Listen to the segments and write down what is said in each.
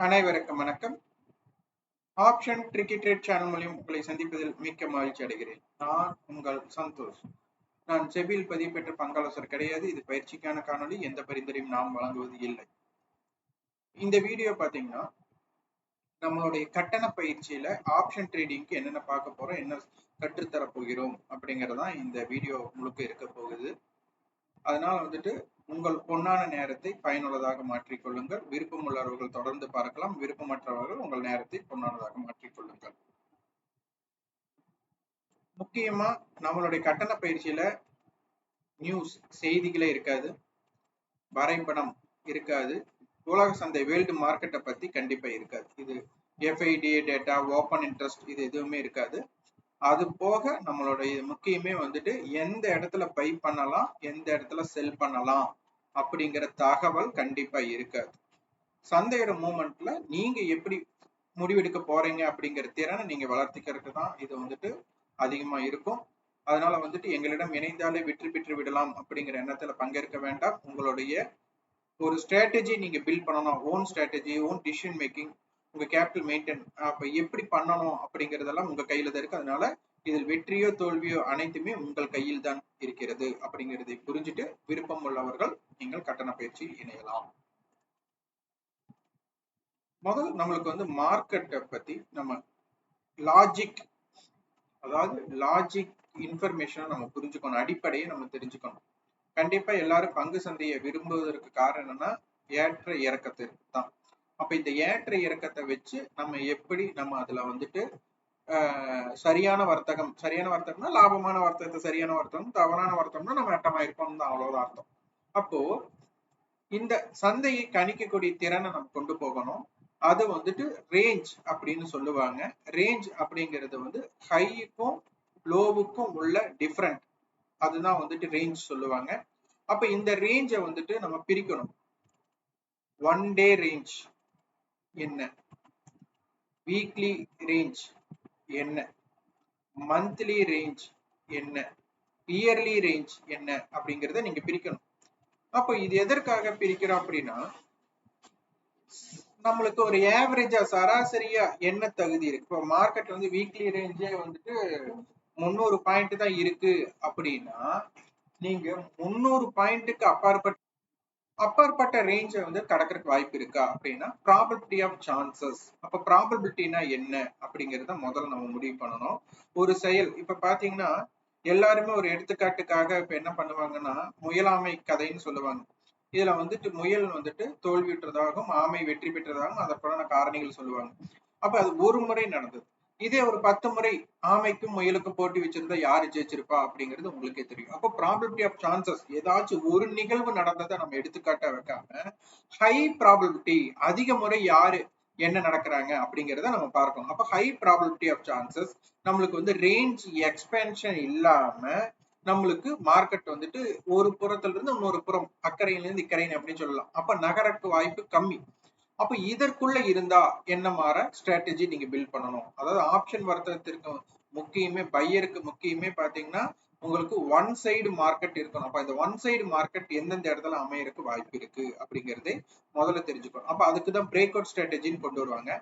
அனைவருக்கும் வணக்கம். Option tricky trade channel மூலியம் உங்களை சந்திப்பதில் மிக்க மகிழ்ச்சி அடைகிறேன். நான் உங்கள் சந்தோஷ். நான் செபியில் பதிவு பெற்ற பங்காளசர் கிடையாது. இது பயிற்சிக்கான காணொளி. எந்த பரிந்துரையும் நாம் வழங்குவது இல்லை. இந்த வீடியோ பார்த்தீங்கன்னா நம்மளுடைய கட்டண பயிற்சியில ஆப்ஷன் ட்ரேடிங்க்கு என்னென்ன பார்க்க போறோம் என்ன கற்றுத்தர போகிறோம் அப்படிங்கறதான் இந்த வீடியோ முழுக்க இருக்க போகுது. அதனால வந்துட்டு உங்கள் பொன்னான நேரத்தை பயனுள்ளதாக மாற்றிக்கொள்ளுங்கள் விருப்பம் உள்ளவர்கள் தொடர்ந்து பார்க்கலாம். விருப்பமற்றவர்கள் உங்கள் நேரத்தை பொன்னானதாக மாற்றிக்கொள்ளுங்கள் முக்கியமா நம்மளுடைய கட்டண பயிற்சியில நியூஸ் செய்திகளே இருக்காது. வரைபடம் இருக்காது. உலக சந்தை வேர்ல்டு மார்க்கெட்டை பத்தி கண்டிப்பா இருக்காது. இது எஃப்ஐடிஏ டேட்டா ஓப்பன் இன்ட்ரெஸ்ட் இது எதுவுமே இருக்காது. அது போக நம்மளுடைய முக்கியமே வந்துட்டு எந்த இடத்துல பை பண்ணலாம் எந்த இடத்துல செல் பண்ணலாம் அப்படிங்கிற தகவல் கண்டிப்பா இருக்காது. சந்தையோட மூமெண்ட்ல நீங்க எப்படி முடிவெடுக்க போறீங்க அப்படிங்கிற திறனை நீங்க வளர்த்திக்கிறதுக்கு தான் இது வந்துட்டு அதிகமா இருக்கும். அதனால வந்துட்டு எங்களிடம் இணைந்தாலே வெற்றி பெற்று விடலாம் அப்படிங்கிற எண்ணத்துல பங்கேற்க வேண்டாம். உங்களுடைய ஒரு ஸ்ட்ராட்டஜி நீங்க பில்ட் பண்ணணும் own strategy own decision making உங்க கேபிட்டல் மெயின்டைன் அப்ப எப்படி பண்ணணும் அப்படிங்கறதெல்லாம் உங்க கையில தான் இருக்கு. அதனால இதில் வெற்றியோ தோல்வியோ அனைத்துமே உங்கள் கையில் தான் இருக்கிறது அப்படிங்கிறதை புரிஞ்சுட்டு விருப்பம் உள்ளவர்கள் நீங்கள் கட்டண பயிற்சி இணையலாம். முதல் நம்மளுக்கு வந்து மார்க்கெட்டை பத்தி நம்ம லாஜிக் அதாவது லாஜிக் இன்ஃபர்மேஷனை நம்ம புரிஞ்சுக்கணும். அடிப்படையை நம்ம தெரிஞ்சுக்கணும். கண்டிப்பா எல்லாரும் பங்கு சந்தையை விரும்புவதற்கு காரணம் என்னன்னா ஏற்ற இறக்கத்திற்கு தான் அப்ப இந்த ஏற்ற இறக்கத்தை வச்சு நம்ம எப்படி நம்ம அதுல வந்துட்டு சரியான வர்த்தகம் சரியான வர்த்தகம்னா லாபமான வர்த்தகத்தை சரியான வர்த்தகம் தவறான வர்த்தகம்னா நம்ம நட்டமா இருக்கணும் தான் அவ்வளவுதான் அர்த்தம். அப்போ இந்த சந்தையை கணிக்கக்கூடிய திறனை நம்ம கொண்டு போகணும். அது வந்துட்டு ரேஞ்ச் அப்படின்னு சொல்லுவாங்க. ரேஞ்ச் அப்படிங்கிறது வந்து ஹைக்கும் லோவுக்கும் உள்ள டிஃப்ரெண்ட் அதுதான் வந்துட்டு ரேஞ்ச் சொல்லுவாங்க. அப்ப இந்த ரேஞ்சை வந்துட்டு நம்ம பிரிக்கணும். ஒன் டே ரேஞ்ச் என்ன? வீக்லி ரேஞ்ச் என்ன? மந்த்லி ரேஞ்ச் என்ன? இயர்லி ரேஞ்ச் என்ன? அப்படிங்கறத நீங்க பிரிக்கணும். அப்போ இது எதற்காக பிரிக்கிறோம் அப்படின்னா நம்மளுக்கு ஒரு ஏவரேஜா சராசரியா என்ன தகுதி இருக்கு? இப்போ மார்க்கெட் வந்து வீக்லி ரேஞ்சே வந்துட்டு முந்நூறு பாயிண்ட் தான் இருக்கு அப்படின்னா நீங்க முந்நூறு பாயிண்ட்டுக்கு அப்பாற்பட்ட அப்பாற்பட்ட ரேஞ்சை வந்து கடக்கிறதுக்கு வாய்ப்பு இருக்கா அப்படின்னா ப்ராபபிலிட்டி ஆஃப் சான்சஸ் அப்ப ப்ராபபிலிட்டினா என்ன அப்படிங்கறத முதல்ல நம்ம முடிவு பண்ணணும். ஒரு செயல் இப்ப பாத்தீங்கன்னா எல்லாருமே ஒரு எடுத்துக்காட்டுக்காக இப்ப என்ன பண்ணுவாங்கன்னா முயலாமை கதைன்னு சொல்லுவாங்க. இதுல வந்துட்டு முயல் வந்துட்டு தோல்வியுற்றதாகவும் ஆமை வெற்றி பெற்றதாகவும் அதற்கான காரணிகள் சொல்லுவாங்க. அப்ப அது ஒரு முறை நடந்தது. இதே ஒரு பத்து முறை ஆமைக்கும் முயலுக்கும் போட்டி வச்சிருந்தா யாரு ஜெயிச்சிருப்பா அப்படிங்கிறது உங்களுக்கே தெரியும். அப்போ ப்ராபபிலிட்டி ஆஃப் சான்சஸ் ஏதாச்சும் ஒரு நிகழ்வு நடந்ததை நம்ம எடுத்துக்காட்ட வைக்காம ஹை ப்ராபபிலிட்டி அதிக முறை யாரு என்ன நடக்கிறாங்க அப்படிங்கிறத நம்ம பார்க்கணும். அப்போ ஹை ப்ராபபிலிட்டி ஆஃப் சான்சஸ் நம்மளுக்கு வந்து ரேஞ்ச் எக்ஸ்பென்ஷன் இல்லாம நம்மளுக்கு மார்க்கெட் வந்துட்டு ஒரு புறத்துல இருந்து இன்னொரு புறம் அக்கறையில இருந்து இக்கரைன்னு அப்படின்னு சொல்லலாம். அப்ப நகரக்கு வாய்ப்பு கம்மி. அப்ப இதற்குள்ள இருந்தா என்ன மாற ஸ்ட்ராட்டஜி நீங்க பில்ட் பண்ணணும். அதாவது ஆப்ஷன் வர்த்தகத்திற்கு முக்கியமே பையருக்கு முக்கியமே பாத்தீங்கன்னா உங்களுக்கு ஒன் சைடு மார்க்கெட் இருக்கணும். அப்ப இந்த ஒன் சைடு மார்க்கெட் எந்தெந்த இடத்துல அமையறதுக்கு வாய்ப்பு இருக்கு அப்படிங்கறதே முதல்ல தெரிஞ்சுக்கணும். அப்ப அதுக்கு தான் பிரேக் அவுட் ஸ்ட்ராட்டஜின்னு கொண்டு வருவாங்க.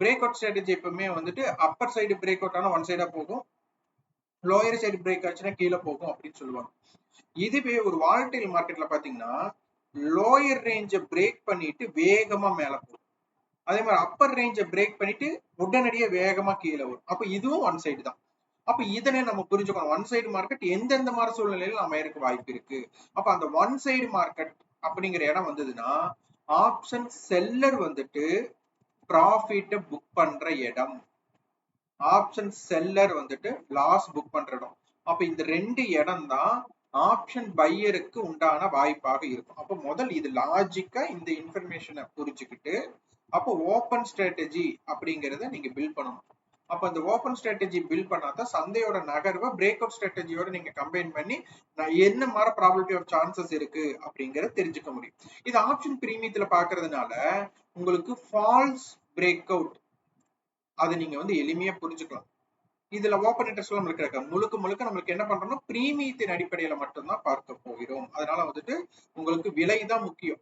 பிரேக் அவுட் ஸ்ட்ராட்டஜி எப்பவுமே வந்துட்டு அப்பர் சைடு பிரேக் அவுட் ஆனா ஒன் சைடா போகும். லோயர் சைடு பிரேக் ஆச்சுன்னா கீழே போகும் அப்படின்னு சொல்லுவாங்க. இதுவே ஒரு வால்டைல் மார்க்கெட்ல பாத்தீங்கன்னா லோயர் ரேஞ்சை பிரேக் பண்ணிட்டு வேகமா மேல போகும். அதே மாதிரி அப்பர் ரேஞ்சை பிரேக் பண்ணிட்டு உடனடியே வேகமா கீழே வரும். அப்போ இதுவும் ஒன் சைடு தான். அப்ப இதனை நம்ம புரிஞ்சுக்கணும். ஒன் சைடு மார்க்கெட் எந்தெந்த மாதிரி சூழ்நிலையில அமையறக்கு வாய்ப்பு இருக்கு? அப்ப அந்த ஒன் சைடு மார்க்கெட் அப்படிங்கிற இடம் வந்ததுன்னா ஆப்ஷன் செல்லர் வந்துட்டு ப்ராஃபிட்ட புக் பண்ற இடம். ஆப்ஷன் செல்லர் வந்துட்டு லாஸ் புக் பண்ற இடம். அப்ப இந்த ரெண்டு இடம் தான் ஆப்ஷன் பையருக்கு உண்டான வாய்ப்பாக இருக்கும். அப்போ முதல் இது லாஜிக்கா இந்த இன்ஃபர்மேஷனை புரிஞ்சுக்கிட்டு அப்போ ஓப்பன் ஸ்ட்ராட்டஜி அப்படிங்கிறத நீங்க பில்ட் பண்ணணும். அப்ப அந்த ஓப்பன் ஸ்ட்ராட்டஜி பில்ட் பண்ணாதான் சந்தையோட நகர்வை பிரேக் அவுட் ஸ்ட்ராட்டஜியோட நீங்க கம்பைன் பண்ணி நான் என்ன மாதிரி ப்ராபிலிட்டி ஆஃப் சான்சஸ் இருக்கு அப்படிங்கறத தெரிஞ்சுக்க முடியும். இது ஆப்ஷன் பிரீமியத்துல பாக்குறதுனால உங்களுக்கு ஃபால்ஸ் பிரேக் அவுட் அதை நீங்க வந்து எளிமையா புரிஞ்சுக்கலாம். இதுல ஓப்பன் இன்ட்ரெஸ்ட் நம்மளுக்கு இருக்க. முழுக்க முழுக்க நம்மளுக்கு என்ன பண்றோம்னா பிரீமியத்தின் அடிப்படையில மட்டும்தான் பார்க்க போகிறோம். அதனால வந்துட்டு உங்களுக்கு விலை தான் முக்கியம்.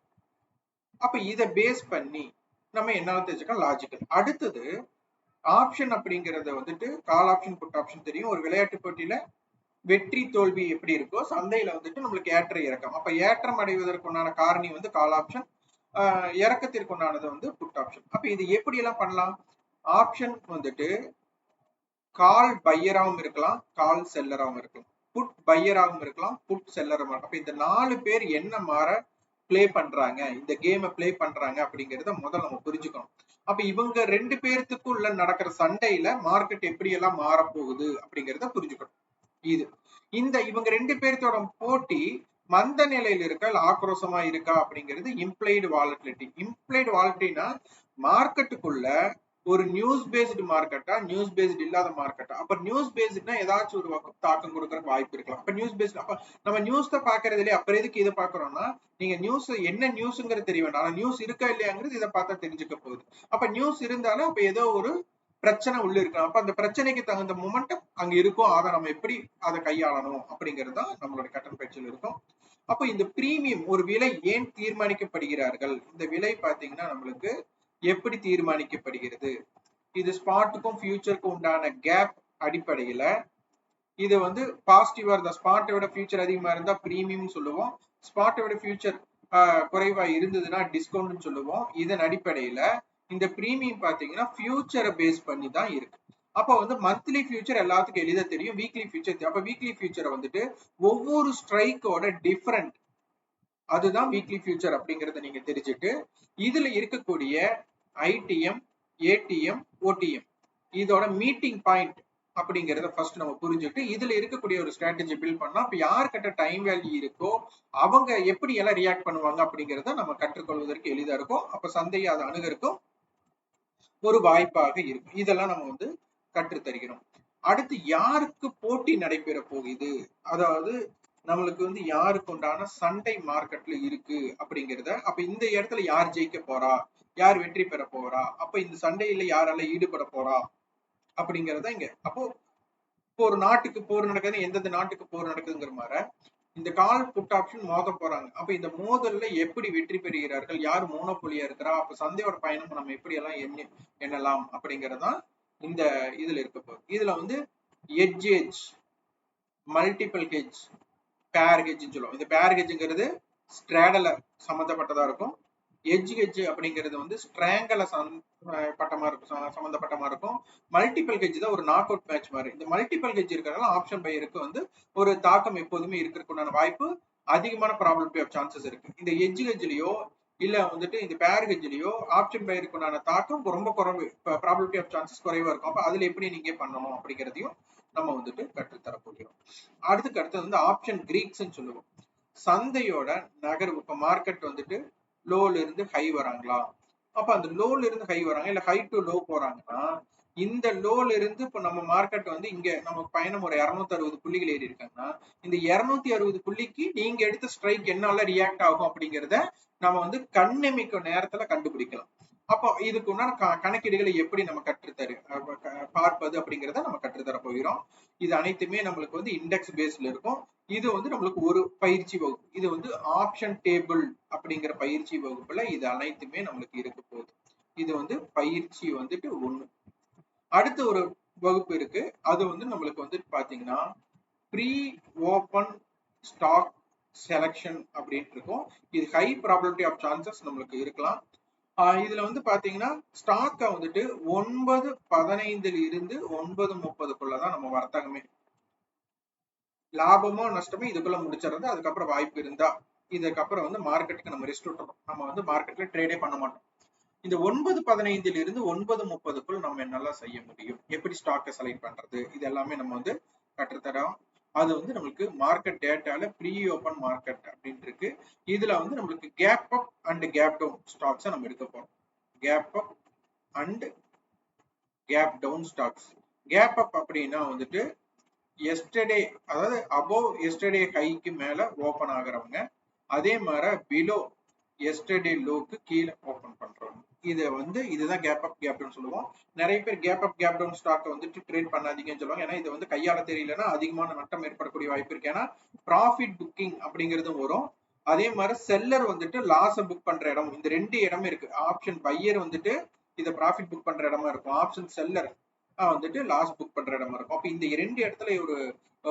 அப்ப இதை பேஸ் பண்ணி நம்ம என்னால தெரிஞ்சுக்கலாம்? லாஜிக்கல் அடுத்தது ஆப்ஷன் அப்படிங்கறத வந்துட்டு கால் ஆப்ஷன் புட் ஆப்ஷன் தெரியும். ஒரு விளையாட்டு போட்டியில வெற்றி தோல்வி எப்படி இருக்கோ சந்தையில வந்துட்டு நம்மளுக்கு ஏற்ற இறக்கம். அப்ப ஏற்றம் அடைவதற்குண்டான காரணி வந்து கால் ஆப்ஷன் இறக்கத்திற்குண்டானது வந்து புட் ஆப்ஷன் அப்ப இது எப்படி எல்லாம் பண்ணலாம்? ஆப்ஷன் வந்துட்டு கால் பையராகவும் இருக்கலாம் கால் செல்லராகவும் இருக்கலாம். புட் பையராகவும் இருக்கலாம் புட் செல்லராகவும் இருக்கலாம் அப்ப இந்த நாலு பேர் என்ன மாற பிளே பண்றாங்க? இந்த கேமை பிளே பண்றாங்க அப்படிங்கறத முதல்ல நம்ம புரிஞ்சுக்கணும். அப்ப இவங்க ரெண்டு பேர்த்துக்குள்ள நடக்கிற சண்டையில மார்க்கெட் எப்படி எல்லாம் மாறப்போகுது அப்படிங்கறத புரிஞ்சுக்கணும். இது. இந்த இவங்க ரெண்டு பேர்த்தோட போட்டி மந்த நிலையில இருக்கா இல்ல ஆக்ரோஷமா இருக்கா அப்படிங்கிறது இம்ப்ளைடு வாலட்டிலிட்டி இம்ப்ளைடு வாலட்டினா மார்க்கெட்டுக்குள்ள ஒரு நியூஸ் பேஸ்டு மார்க்கெட்டா நியூஸ் பேஸ்டு இல்லாத மார்க்கெட்டா அப்ப நியூஸ் பேஸ்ட்னா ஏதாச்சும் ஒரு தாக்கம் கொடுக்கற வாய்ப்பு இருக்கலாம். அப்ப நியூஸ் பேஸ்ட் அப்ப நம்ம நியூஸ் தான் பாக்குறது இல்லையா? அப்புறம் எதுக்கு இதை பாக்குறோம்னா நீங்க நியூஸ் என்ன நியூஸ்ங்கிறது தெரிய வேண்டாம். நியூஸ் இருக்கா இல்லையாங்கிறது இதை பார்த்தா தெரிஞ்சுக்க போகுது. அப்ப நியூஸ் இருந்தாலும் அப்ப ஏதோ ஒரு பிரச்சனை உள்ள இருக்கலாம். அப்ப அந்த பிரச்சனைக்கு தகுந்த மொமெண்டம் அங்க இருக்கும். அதை நம்ம எப்படி அதை கையாளணும் அப்படிங்கிறது தான் நம்மளோட கட்டண பயிற்சியில் இருக்கும். அப்போ இந்த பிரீமியம் ஒரு விலை ஏன் தீர்மானிக்கப்படுகிறார்கள்? இந்த விலை பாத்தீங்கன்னா நம்மளுக்கு எப்படி தீர்மானிக்கப்படுகிறது? இது ஸ்பாட்டுக்கும் ஃபியூச்சருக்கும் உண்டான கேப் அடிப்படையில இது வந்து பாசிட்டிவா இருந்தா ஸ்பாட்டை விட ஃபியூச்சர் அதிகமா இருந்தா ப்ரீமியம் சொல்லுவோம். ஸ்பாட்டை விட ஃபியூச்சர் குறைவா இருந்ததுன்னா டிஸ்கவுண்ட்னு சொல்லுவோம். இதன் அடிப்படையில இந்த ப்ரீமியம் பாத்தீங்கன்னா ஃபியூச்சரை பேஸ் பண்ணி தான் இருக்கு. அப்போ வந்து மந்த்லி ஃபியூச்சர் எல்லாத்துக்கும் எளிதாக தெரியும் வீக்லி ஃபியூச்சர் அப்ப வீக்லி ஃபியூச்சரை வந்துட்டு ஒவ்வொரு ஸ்ட்ரைக்கோட டிஃப்ரெண்ட் அதுதான் வீக்லி ஃபியூச்சர் அப்படிங்கறத நீங்க தெரிஞ்சுட்டு இதுல இருக்கக்கூடிய ஐடிஎம் ஏடிஎம் ஓடிஎம் இதோட மீட்டிங் பாயிண்ட் அப்படிங்கிறத ஃபர்ஸ்ட் நம்ம புரிஞ்சுட்டு இதுல இருக்கக்கூடிய ஒரு ஸ்ட்ராட்டஜி பில்ட் பண்ணா அப்ப யார்கிட்ட டைம் வேல்யூ இருக்கோ அவங்க எப்படி எல்லாம் ரியாக்ட் பண்ணுவாங்க அப்படிங்கறத நம்ம கற்றுக்கொள்வதற்கு எளிதா இருக்கும். அப்ப சந்தையை அதை அணுகிறதுக்கும் ஒரு வாய்ப்பாக இருக்கும். இதெல்லாம் நம்ம வந்து கற்று தருகிறோம். அடுத்து யாருக்கு போட்டி நடைபெற போகுது? அதாவது நம்மளுக்கு வந்து யாருக்கு உண்டான சண்டை மார்க்கெட்ல இருக்கு அப்படிங்கிறத அப்ப இந்த இடத்துல யார் ஜெயிக்க போறா? யார் வெற்றி பெற போறா? அப்ப இந்த சண்டையில யாரால ஈடுபட போறா? அப்படிங்கறத இங்க அப்போ இப்போ ஒரு நாட்டுக்கு போர் நடக்குது எந்தெந்த நாட்டுக்கு போர் நடக்குதுங்கிற மாதிரி இந்த கால் புட் ஆப்ஷன் மோத போறாங்க. அப்ப இந்த மோதல்ல எப்படி வெற்றி பெறுகிறார்கள்? யார் மோனோபொலியா இருக்கிறா? அப்ப சந்தையோட பயணம் நம்ம எப்படி எல்லாம் எண்ணி எண்ணலாம் அப்படிங்கறதான் இந்த இதுல இருக்க போகுது. இதுல வந்து எட்ஜ் ஏஜ் மல்டிபிள் ஹெஜ் பேர் ஹெஜ்னு சொல்லுவோம். இந்த பேர் ஹெஜ்ங்கிறது ஸ்ட்ராடல சம்மந்தப்பட்டதா இருக்கும். எட்ஜ் ஹெஜ் அப்படிங்கிறது வந்து ஸ்ட்ராங்கல பட்டமா இருக்கும். சம்மந்தப்பட்டமாக இருக்கும். மல்டிபிள் ஹெஜ் தான் ஒரு நாக் அவுட் மேட்ச் மாதிரி. இந்த மல்டிபிள் ஹெஜ் இருக்கிறதால ஆப்ஷன் பையருக்கு வந்து ஒரு தாக்கம் எப்போதுமே இருக்கிறதுக்குண்டான வாய்ப்பு அதிகமான ப்ராபபிலிட்டி ஆஃப் சான்சஸ் இருக்கு. இந்த எட்ஜ் ஹெஜ்லயோ இல்ல வந்துட்டு இந்த பேர் ஹெஜ்லயோ ஆப்ஷன் பையருக்குண்டான தாக்கம் ரொம்ப குறைவு ப்ராபபிலிட்டி ஆஃப் சான்சஸ் குறைவா இருக்கும். அப்ப அதுல எப்படி நீங்க பண்ணணும் அப்படிங்கிறதையும் நம்ம வந்துட்டு கற்றுத்தர போகிறோம் அடுத்துக்கு அடுத்தது வந்து ஆப்ஷன் கிரீக்ஸ்ன்னு சொல்லுவோம். சந்தையோட நகர்வு. இப்ப மார்க்கெட் வந்துட்டு லோல இருந்து ஹை வராங்களா? அப்ப அந்த லோல இருந்து ஹை வராங்க இல்ல ஹை டு லோ போறாங்கன்னா இந்த லோல இருந்து இப்ப நம்ம மார்க்கெட் வந்து இங்க நம்ம பயணம் ஒரு இருநூத்தி அறுபது புள்ளிகள் ஏறி இருக்காங்கன்னா இந்த இருநூத்தி அறுபது புள்ளிக்கு நீங்க எடுத்த ஸ்ட்ரைக் என்னால ரியாக்ட் ஆகும் அப்படிங்கறத நம்ம வந்து கண்ணெமிக்கும் நேரத்துல கண்டுபிடிக்கலாம். அப்போ இதுக்கு உண்டான கணக்கீடுகளை எப்படி நம்ம கற்றுத்தரு பார்ப்பது அப்படிங்கிறத நம்ம கற்றுத்தர போகிறோம். இது அனைத்துமே நம்மளுக்கு வந்து இண்டெக்ஸ் பேஸ்ல இருக்கும். இது வந்து நம்மளுக்கு ஒரு பயிற்சி வகுப்பு. இது வந்து ஆப்ஷன் டேபிள் அப்படிங்கிற பயிற்சி வகுப்புல இது அனைத்துமே நம்மளுக்கு இருக்க போகுது. இது வந்து பயிற்சி வந்துட்டு ஒண்ணு. அடுத்த ஒரு வகுப்பு இருக்கு. அது வந்து நம்மளுக்கு வந்து பாத்தீங்கன்னா ப்ரீ ஓபன் ஸ்டாக் செலக்ஷன் அப்படின்ட்டு இருக்கும். இது ஹை ப்ராபபிலிட்டி ஆஃப் சான்சஸ் நம்மளுக்கு இருக்கலாம். இதுல வந்து பாத்தீங்கன்னா ஸ்டாக்கை வந்துட்டு ஒன்பது பதினைந்துல இருந்து ஒன்பது முப்பதுக்குள்ளதான் நம்ம வர்த்தகமே. லாபமோ நஷ்டமோ இதுக்குள்ள முடிச்சிடறது அதுக்கப்புறம் வாய்ப்பு இருந்தா இதுக்கப்புறம் வந்து மார்க்கெட்டுக்கு நம்ம ரெஸ்ட் விட்டுறோம் நம்ம வந்து மார்க்கெட்ல ட்ரேடே பண்ண மாட்டோம். இந்த ஒன்பது பதினைந்துல இருந்து ஒன்பது முப்பதுக்குள் நம்ம என்னெல்லாம் செய்ய முடியும். எப்படி ஸ்டாக்கை செலக்ட் பண்றது இது எல்லாமே நம்ம வந்து கற்றுத்தரோம். அது வந்து நம்மளுக்கு மார்க்கெட் டேட்டால ப்ரீ ஓபன் மார்க்கெட் அப்படின்னு இருக்கு இதுல வந்து நம்மளுக்கு gap up and gap down ஸ்டாக்ஸை நம்ம எடுக்க போறோம். Gap up and gap down stocks gap up அப்படின்னா வந்துட்டு எஸ்டர்டே அதாவது அபோவ் எஸ்டர்டே ஹைக்கு மேல ஓபன் ஆகுறவங்க அதே மாதிரி பிலோ எஸ்டர்டே லோக்கு கீழே ஓபன் பண்றவங்க. இதை வந்து இதுதான் கேப் அப் கேப் டவுன் சொல்லுவோம். நிறைய பேர் கேப் அப் கேப் டவுன் ஸ்டாக்கை வந்துட்டு ட்ரேட் பண்ணாதீங்கன்னு சொல்லுவாங்க. ஏன்னா இது வந்து கையாள தெரியலன்னா அதிகமான நட்டம் ஏற்படக்கூடிய வாய்ப்பு இருக்கு. ஏன்னா ப்ராஃபிட் புக்கிங் அப்படிங்கிறதும் வரும். அதே மாதிரி செல்லர் வந்துட்டு லாஸ புக் பண்ற இடம் இந்த ரெண்டு இடமே இருக்கு. ஆப்ஷன் பையர் வந்துட்டு இதை ப்ராஃபிட் புக் பண்ற இடமா இருக்கும். ஆப்ஷன் செல்லர் வந்துட்டு லாஸ் புக் பண்ற இடமா இருக்கும். அப்ப இந்த ரெண்டு இடத்துல ஒரு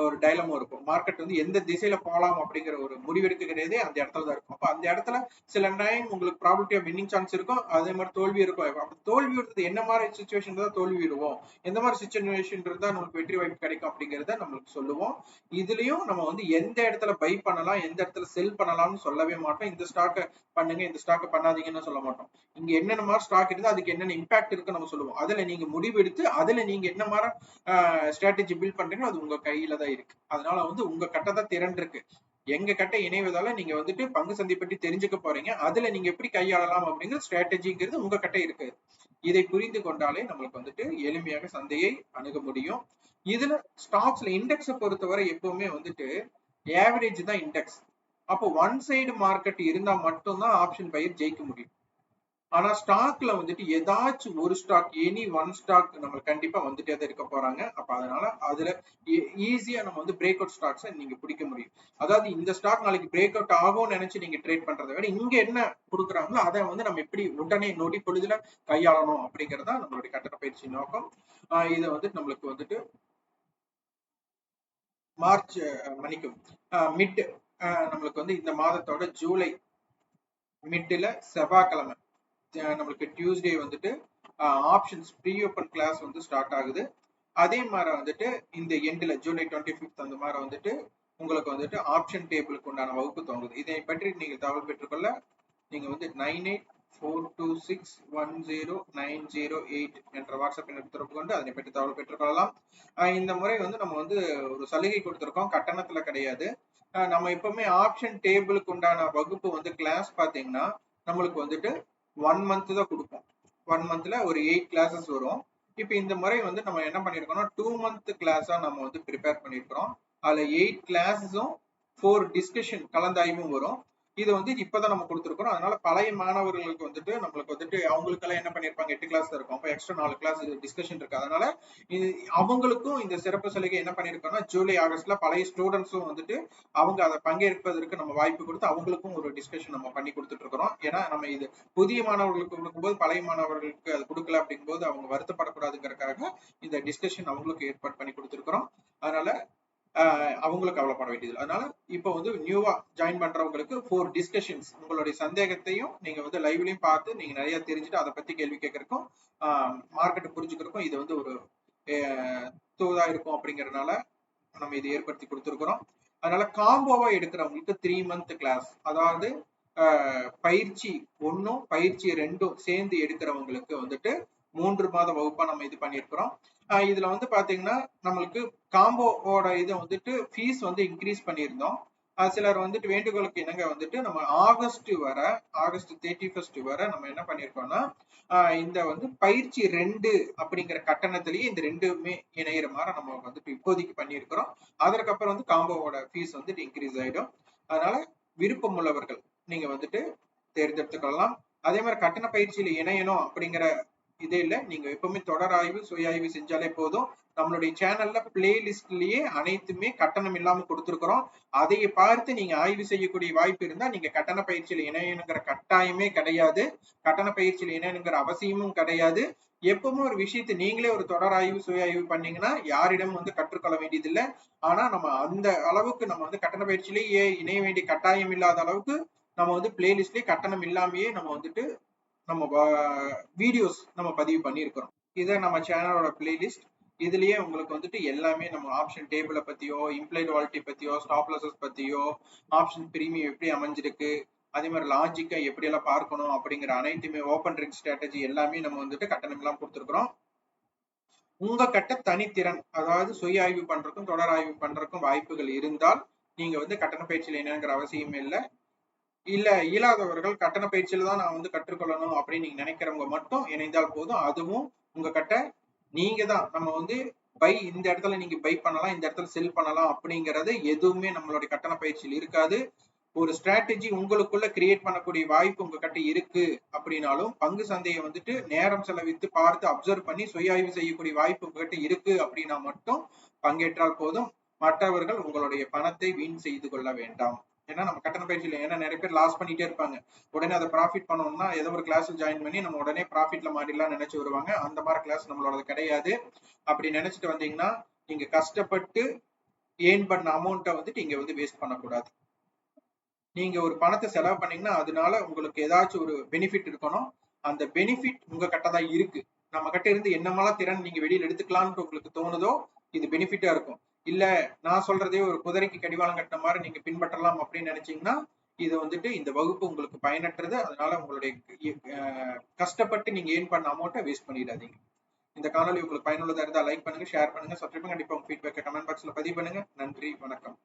ஒரு டைலமும் இருக்கும். மார்க்கெட் வந்து எந்த திசையில போகலாம் அப்படிங்கிற ஒரு முடிவெடுக்கிறதே அந்த இடத்துல தான் இருக்கும். அப்போ அந்த இடத்துல சில டைம் உங்களுக்கு ப்ராபிலிட்டி ஆஃப் வின்னிங் சான்ஸ் இருக்கும். அதே மாதிரி தோல்வி இருக்கும். அப்போ தோல்வி வருது என்ன மாதிரி சுச்சுவேஷன் தான் தோல்வி விடுவோம். எந்த மாதிரி சுச்சுவேஷன் இருந்தால் நமக்கு வெற்றி வாய்ப்பு கிடைக்கும் அப்படிங்கிறத நம்மளுக்கு சொல்லுவோம். இதுலயும் நம்ம வந்து எந்த இடத்துல பை பண்ணலாம் எந்த இடத்துல செல் பண்ணலாம்னு சொல்லவே மாட்டோம். இந்த ஸ்டாக்கை பண்ணுங்க இந்த ஸ்டாக்கை பண்ணாதீங்கன்னு சொல்ல மாட்டோம். இங்க என்னென்ன மாதிரி ஸ்டாக் இருந்தால் அதுக்கு என்னென்ன இம்பாக்ட் இருக்கு நம்ம சொல்லுவோம். அதுல நீங்க முடிவெடுத்து அதுல நீங்க என்ன மாதிரி ஸ்ட்ராட்டஜி பில்ட் பண்றீங்களோ அது உங்க கையில தான் இருக்கு. அதனால வந்து உங்க கட்டை தான் திறன் இருக்கு எங்க கட்ட இணைவதால நீங்க வந்துட்டு பங்கு சந்தை பற்றி தெரிஞ்சுக்க போறீங்க. அதுல நீங்க எப்படி கையாளலாம் அப்படிங்கிற ஸ்ட்ராட்டஜிங்கிறது உங்க கட்ட இருக்கு. இதை புரிந்து கொண்டாலே நம்மளுக்கு வந்துட்டு எளிமையாக சந்தையை அணுக முடியும். இதுல ஸ்டாக்ஸ்ல இண்டெக்ஸை பொறுத்தவரை எப்பவுமே வந்துட்டு ஆவரேஜ் தான் இண்டெக்ஸ் அப்போ ஒன் சைடு மார்க்கெட் இருந்தா மட்டும்தான் ஆப்ஷன் பயிர் ஜெயிக்க முடியும். ஆனா ஸ்டாக்ல வந்துட்டு ஏதாச்சும் ஒரு ஸ்டாக் எனி ஒன் ஸ்டாக் நம்ம கண்டிப்பா வந்துட்டே தான் இருக்க போறாங்க. அப்ப அதனால அதுல e, ஈஸியா நம்ம வந்து பிரேக் அவுட் ஸ்டாக்ஸை நீங்க பிடிக்க முடியும். அதாவது இந்த ஸ்டாக் நாளைக்கு பிரேக் அவுட் ஆகும்னு நினைச்சு நீங்க ட்ரேட் பண்றதை விட இங்க என்ன கொடுக்குறாங்களோ அதை வந்து நம்ம எப்படி உடனே நொடி பொழுதுல கையாளணும் அப்படிங்கறதா நம்மளுடைய கட்டண பயிற்சி நோக்கம். இதை வந்து நம்மளுக்கு வந்துட்டு மார்ச் மணிக்கும் மிட் நம்மளுக்கு வந்து இந்த மாதத்தோட ஜூலை மிட்டில் செவ்வாய்க்கிழமை நம்மளுக்கு டியூஸ்டே வந்துட்டு ஆப்ஷன்ஸ் ப்ரீ ஓப்பன் கிளாஸ் வந்து ஸ்டார்ட் ஆகுது. அதே மாதிரி வந்துட்டு இந்த எண்டில் ஜூலை டுவெண்ட்டி ஃபிஃப்த் அந்த மாதிரி வந்துட்டு உங்களுக்கு வந்துட்டு ஆப்ஷன் டேபிளுக்கு உண்டான வகுப்பு தோங்குது இதை பற்றி நீங்கள் தகவல் பெற்றுக்கொள்ள நீங்கள் வந்து nine eight four two six one zero nine zero eight என்ற வாட்ஸ்அப் எண்ணை தொடர்பு கொண்டு அதனை பற்றி தகவல் பெற்றுக்கொள்ளலாம். இந்த முறை வந்து நம்ம வந்து ஒரு சலுகை கொடுத்துருக்கோம். கட்டணத்தில் கிடையாது. நம்ம எப்பவுமே ஆப்ஷன் டேபிளுக்கு உண்டான வகுப்பு வந்து கிளாஸ் பார்த்தீங்கன்னா நம்மளுக்கு வந்துட்டு ஒன் மந்த் தான் கொடுப்போம். ஒன் மந்த்ல ஒரு எயிட் கிளாஸஸ் வரும். இப்போ இந்த முறை வந்து நம்ம என்ன பண்ணிருக்கோம்னா டூ மந்த் கிளாஸா நம்ம வந்து ப்ரிப்பேர் பண்ணிருக்கிறோம். அதுல எயிட் கிளாஸஸும் ஃபோர் டிஸ்கஷன் கலந்தாய்வும் வரும். இது வந்து இப்பதான் நம்ம கொடுத்துருக்கோம் அதனால பழைய மாணவர்களுக்கு வந்துட்டு நம்மளுக்கு வந்துட்டு அவங்களுக்கெல்லாம் என்ன பண்ணிருப்பாங்க எட்டு கிளாஸ் இருக்கும். அப்போ எக்ஸ்ட்ரா நாலு கிளாஸ் டிஸ்கஷன் இருக்கு. அதனால இது அவங்களுக்கும் இந்த சிறப்பு சலுகை என்ன பண்ணிருக்கோம்னா ஜூலை ஆகஸ்ட்ல பழைய ஸ்டூடெண்ட்ஸும் வந்துட்டு அவங்க அதை பங்கேற்பதற்கு நம்ம வாய்ப்பு கொடுத்து அவங்களுக்கும் ஒரு டிஸ்கஷன் நம்ம பண்ணி கொடுத்துட்டு இருக்கிறோம் ஏன்னா நம்ம இது புதிய மாணவர்களுக்கு கொடுக்கும்போது பழைய மாணவர்களுக்கு அது கொடுக்கல அப்படிங்கும்போது அவங்க வருத்தப்படக்கூடாதுங்கிறக்காக இந்த டிஸ்கஷன் அவங்களுக்கு ஏற்பாடு பண்ணி கொடுத்துருக்கிறோம். அதனால அவங்களும் கவலைப்பட வேண்டியது அதனால இப்போ வந்து நியூவா ஜாயின் பண்றவங்களுக்கு ஃபோர் டிஸ்கஷன்ஸ் உங்களுடைய சந்தேகத்தையும் நீங்க வந்து லைவ்லயும் பார்த்து நீங்க நிறைய தெரிஞ்சுட்டு அதை பத்தி கேள்வி கேட்கறக்கும் மார்க்கெட்டை புரிஞ்சுக்கிறக்கும் இது வந்து ஒரு தூதா இருக்கும் அப்படிங்கறதுனால நம்ம இதை ஏற்படுத்தி கொடுத்துருக்குறோம். அதனால காம்போவா எடுக்கிறவங்களுக்கு த்ரீ மந்த் கிளாஸ் அதாவது பயிற்சி ஒன்றும் பயிற்சி ரெண்டும் சேர்ந்து எடுக்கிறவங்களுக்கு வந்துட்டு மூன்று மாத வகுப்பா நம்ம இது பண்ணியிருக்கிறோம். இதுல வந்து பாத்தீங்கன்னா நம்மளுக்கு காம்போவோட இதை வந்துட்டு ஃபீஸ் வந்து இன்க்ரீஸ் பண்ணியிருந்தோம். சிலர் வந்துட்டு வேண்டுகோளுக்கு இணங்க வந்துட்டு நம்ம ஆகஸ்ட் வர ஆகஸ்ட் தேர்ட்டி ஃபர்ஸ்ட் வர நம்ம என்ன பண்ணியிருக்கோம்னா இந்த வந்து பயிற்சி ரெண்டு அப்படிங்கிற கட்டணத்திலேயே இந்த ரெண்டுமே இணையிற மாதிரி நம்ம வந்துட்டு இப்போதைக்கு பண்ணியிருக்கிறோம். அதற்கப்புறம் வந்து காம்போவோட ஃபீஸ் வந்துட்டு இன்க்ரீஸ் ஆயிடும். அதனால விருப்பம் உள்ளவர்கள் நீங்க வந்துட்டு தேர்ந்தெடுத்துக்கொள்ளலாம். அதே மாதிரி கட்டண பயிற்சியில இணையணும் அப்படிங்கிற இதே இல்லை நீங்க எப்பவுமே தொடர் ஆய்வு சுய ஆய்வு செஞ்சாலே போதும். நம்மளுடைய சேனல்ல பிளேலிஸ்ட்லயே அனைத்துமே கட்டணம் இல்லாம கொடுத்துருக்கிறோம். அதை பார்த்து நீங்க ஆய்வு செய்யக்கூடிய வாய்ப்பு இருந்தா நீங்க கட்டண பயிற்சியில் இணையணுங்கிற கட்டாயமே கிடையாது. கட்டண பயிற்சியில் இணையணுங்கிற அவசியமும் கிடையாது. எப்பவுமே ஒரு விஷயத்தை நீங்களே ஒரு தொடர் ஆய்வு சுய ஆய்வு பண்ணீங்கன்னா யாரிடம் வந்து கற்றுக்கொள்ள வேண்டியதில்லை. ஆனா நம்ம அந்த அளவுக்கு நம்ம வந்து கட்டண பயிற்சியிலேயே இணைய வேண்டிய கட்டாயம் இல்லாத அளவுக்கு நம்ம வந்து பிளேலிஸ்ட்லயே கட்டணம் இல்லாமயே நம்ம வந்துட்டு நம்ம வீடியோஸ் நம்ம பதிவு பண்ணியிருக்கிறோம். இதை நம்ம சேனலோட பிளேலிஸ்ட் இதுலயே உங்களுக்கு வந்துட்டு எல்லாமே நம்ம ஆப்ஷன் டேபிளை பத்தியோ இம்ப்ளைட் வாலிட்டி பத்தியோ ஸ்டாப் லாசஸ் பத்தியோ ஆப்ஷன் பிரீமியம் எப்படி அமைஞ்சிருக்கு அதே மாதிரி லாஜிக்கா எப்படி எல்லாம் பார்க்கணும் அப்படிங்கிற அனைத்துமே ஓப்பன் ரிங் ஸ்ட்ராட்டஜி எல்லாமே நம்ம வந்துட்டு கட்டணம் எல்லாம் கொடுத்துருக்குறோம். உங்க கட்ட தனித்திறன் அதாவது சுய ஆய்வு பண்றதுக்கும் தொடர் ஆய்வு பண்றதுக்கும் வாய்ப்புகள் இருந்தால் நீங்க வந்து கட்டண பயிற்சியில் என்னங்கிற அவசியம் இல்லை. இல்ல இயலாதவர்கள் கட்டண பயிற்சியில தான் நான் வந்து கற்றுக்கொள்ளணும் அப்படின்னு நீங்க நினைக்கிறவங்க மட்டும் இணைந்தால் போதும். அதுவும் உங்க கட்ட நீங்க தான். நம்ம வந்து பை இந்த இடத்துல நீங்க பை பண்ணலாம் இந்த இடத்துல செல் பண்ணலாம் அப்படிங்கறது எதுவுமே நம்மளுடைய கட்டண பயிற்சியில் இருக்காது. ஒரு ஸ்ட்ராட்டஜி உங்களுக்குள்ள கிரியேட் பண்ணக்கூடிய வாய்ப்பு உங்ககிட்ட இருக்கு அப்படின்னாலும் பங்கு சந்தையை வந்துட்டு நேரம் செலவித்து பார்த்து அப்சர்வ் பண்ணி சுய ஆய்வு செய்யக்கூடிய வாய்ப்பு உங்ககிட்ட இருக்கு அப்படின்னா மட்டும் பங்கேற்றால் போதும். மற்றவர்கள் உங்களுடைய பணத்தை வீண் செய்து கொள்ள வேண்டாம். ஏன்னா நம்ம கட்டண பயிற்சியில் ஏன்னா நிறைய பேர் லாஸ் பண்ணிட்டே இருப்பாங்க. உடனே அதை ப்ராஃபிட் பண்ணணும்னா ஏதோ ஒரு கிளாஸ் ஜாயின் பண்ணி நம்ம உடனே ப்ராஃபிட்ல மாறிடலாம் நினைச்சு வருவாங்க. அந்த மாதிரி கிளாஸ் நம்மளோட கிடையாது. அப்படி நினைச்சிட்டு வந்தீங்கன்னா நீங்க கஷ்டப்பட்டு ஏர்ன் பண்ண அமௌண்ட்டை வந்துட்டு இங்க வந்து வேஸ்ட் பண்ணக்கூடாது. நீங்க ஒரு பணத்தை செலவு பண்ணீங்கன்னா அதனால உங்களுக்கு ஏதாச்சும் ஒரு பெனிஃபிட் இருக்கணும். அந்த பெனிஃபிட் உங்க கிட்ட தான் இருக்கு. நம்ம கிட்ட இருந்து என்னமெல்லாம் திறன் நீங்க வெளியில எடுத்துக்கலாம்னு உங்களுக்கு தோணுதோ இது பெனிஃபிட்டா இருக்கும். இல்ல நான் சொல்றதே ஒரு குதிரைக்கு கடிவாளம் கட்டின மாதிரி நீங்க பின்பற்றலாம் அப்படின்னு நினைச்சீங்கன்னா இது வந்துட்டு இந்த வகுப்பு உங்களுக்கு பயனற்றது. அதனால உங்களுடைய கஷ்டப்பட்டு நீங்க ஏன் பண்ண அமௌண்ட்டை வேஸ்ட் பண்ணிடாதீங்க. இந்த காணொலி உங்களுக்கு பயனுள்ளதா இருந்தா லைக் பண்ணுங்க ஷேர் பண்ணுங்க. சப்ஸ்கிரைப் கண்டிப்பா உங்க ஃபீட்பேக்கை கமெண்ட் பாக்ஸ்ல பதிவு பண்ணுங்க. நன்றி வணக்கம்.